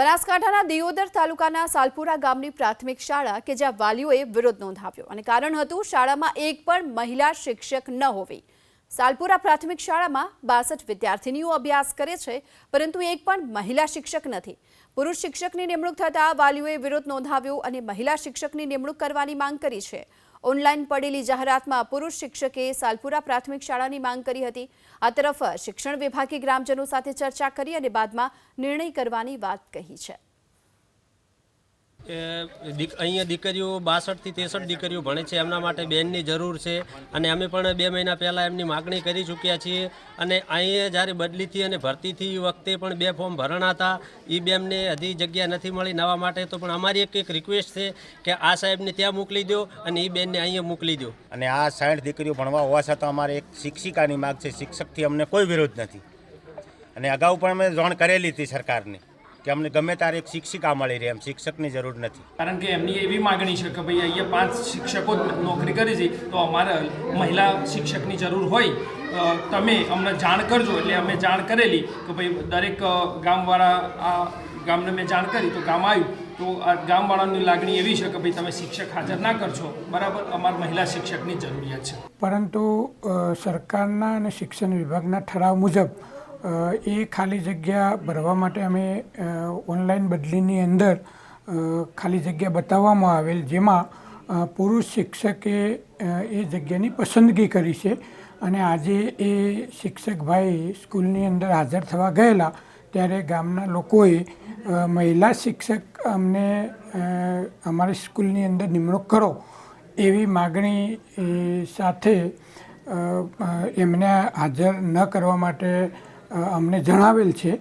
બનાસકાંઠાના દિયોદર તાલુકાના સાલપુરા ગામની પ્રાથમિક શાળા કે જ્યાં વાલીઓએ વિરોધ નોંધાવ્યો. અને કારણ હતું, શાળામાં એક પણ મહિલા શિક્ષક ન હોવી. સાલપુરા પ્રાથમિક શાળામાં બાસઠ વિદ્યાર્થીનીઓ અભ્યાસ કરે છે, પરંતુ એક પણ મહિલા શિક્ષક નથી. પુરુષ શિક્ષકની નિમણૂક થતાં વાલીઓએ વિરોધ નોંધાવ્યો અને મહિલા શિક્ષકની નિમણૂક કરવાની માંગ કરી છે. ઓનલાઈન પડેલી જાહેરાતમાં પુરુષ શિક્ષકે સાલપુરા પ્રાથમિક શાળાની માંગ કરી હતી. આ તરફ શિક્ષણ વિભાગે ગ્રામજનો સાથે ચર્ચા કરી અને બાદમાં નિર્ણય કરવાની વાત કહી છે. અહીંયા દીકરીઓ બાસઠથી ત્રેસઠ દીકરીઓ ભણે છે. એમના માટે બેનની જરૂર છે અને અમે પણ બે મહિના પહેલાં એમની માગણી કરી ચૂક્યા છીએ. અને અહીંયા જ્યારે બદલીથી અને ભરતીથી વખતે પણ બે ફોર્મ ભરણા હતા. એ બેમને હજી જગ્યા નથી મળી નવા માટે. તો પણ અમારી એક એક રિક્વેસ્ટ છે કે આ સાહેબને ત્યાં મોકલી દો અને એ બેનને અહીંયા મોકલી દો. અને આ સાઠ દીકરીઓ ભણવા હોવા છતાં અમારે એક શિક્ષિકાની માગ છે. શિક્ષકથી અમને કોઈ વિરોધ નથી. અને અગાઉ પણ અમે જાણ કરેલી હતી સરકારને. કે અમને ગમે ત્યારે એક શિક્ષિકા મળી રહે એમ શિક્ષકની જરૂર નથી. કારણ કે એમની એવી માગણી છે કે ભાઈ અહીંયા પાંચ શિક્ષકો જ નોકરી કરી છે તો અમારે મહિલા શિક્ષકની જરૂર હોય. તમે અમને જાણ કરજો એટલે અમે જાણ કરેલી કે ભાઈ દરેક ગામવાળા આ ગામને મેં જાણ કરી તો ગામ આવ્યું. તો આ ગામવાળાની લાગણી એવી છે કે ભાઈ તમે શિક્ષક હાજર ના કરશો. બરાબર અમારે મહિલા શિક્ષકની જરૂરિયાત છે. પરંતુ સરકારના અને શિક્ષણ વિભાગના ઠરાવ મુજબ એ ખાલી જગ્યા ભરવા માટે અમે ઓનલાઈન બદલીની અંદર ખાલી જગ્યા બતાવવામાં આવેલ, જેમાં પુરુષ શિક્ષકે એ જગ્યાની પસંદગી કરી છે. અને આજે એ શિક્ષક ભાઈ સ્કૂલની અંદર હાજર થવા ગયેલા, ત્યારે ગામના લોકોએ મહિલા શિક્ષક અમને અમારી સ્કૂલની અંદર નિમણૂક કરો એવી માગણી સાથે એમને હાજર ન કરવા માટે અમને જણાવેલ છે.